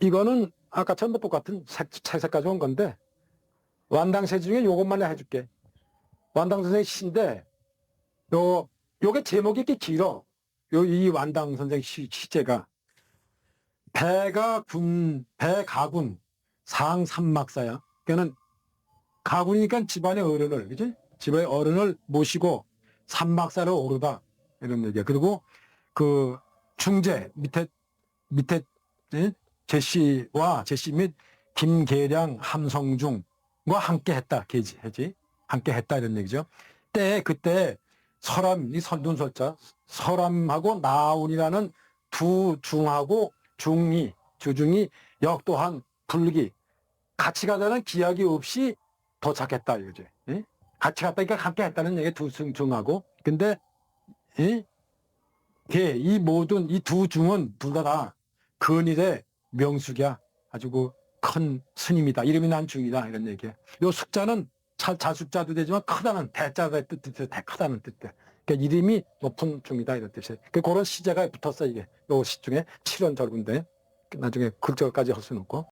이거는 아까처럼 똑같은 색, 채색 가져온 건데 완당세 중에 요것만 해줄게. 완당 선생 시인데 요 요게 제목이 이렇게 길어. 요 이 완당 선생 시, 시제가 배가 군 배가군 상삼막사야. 그는 가군이니까 집안의 어른을 그지? 집안의 어른을 모시고 삼막사를 오르다 이런 얘기야. 그리고 그 중재 밑에 밑에 예? 제시와 제시 및 김계량 함성중과 함께 했다. 계지 해지 함께 했다 이런 얘기죠. 때 그때 설암 이 선둔설자 설암하고 나운이라는 두 중하고 중이 주중이 역도한 불기 같이 가자는 기약이 없이 도착했다 이거지. 예? 같이 갔다니까 함께 했다는 얘기 두 중- 중하고 근데 예? 걔, 이 모든 이 두 중은 둘다 근일의 명숙이야. 아주 그 큰 스님이다. 이름이 난 중이다. 이런 얘기야. 요 숙자는 자, 자숙자도 되지만 크다는 대자의 뜻, 뜻, 대 크다는 뜻. 그러니까 이름이 높은 중이다. 이런 뜻이에요. 그 그런 시제가 붙었어, 이게. 요 시 중에 7원 절군데. 나중에 글자까지 할 수는 없고.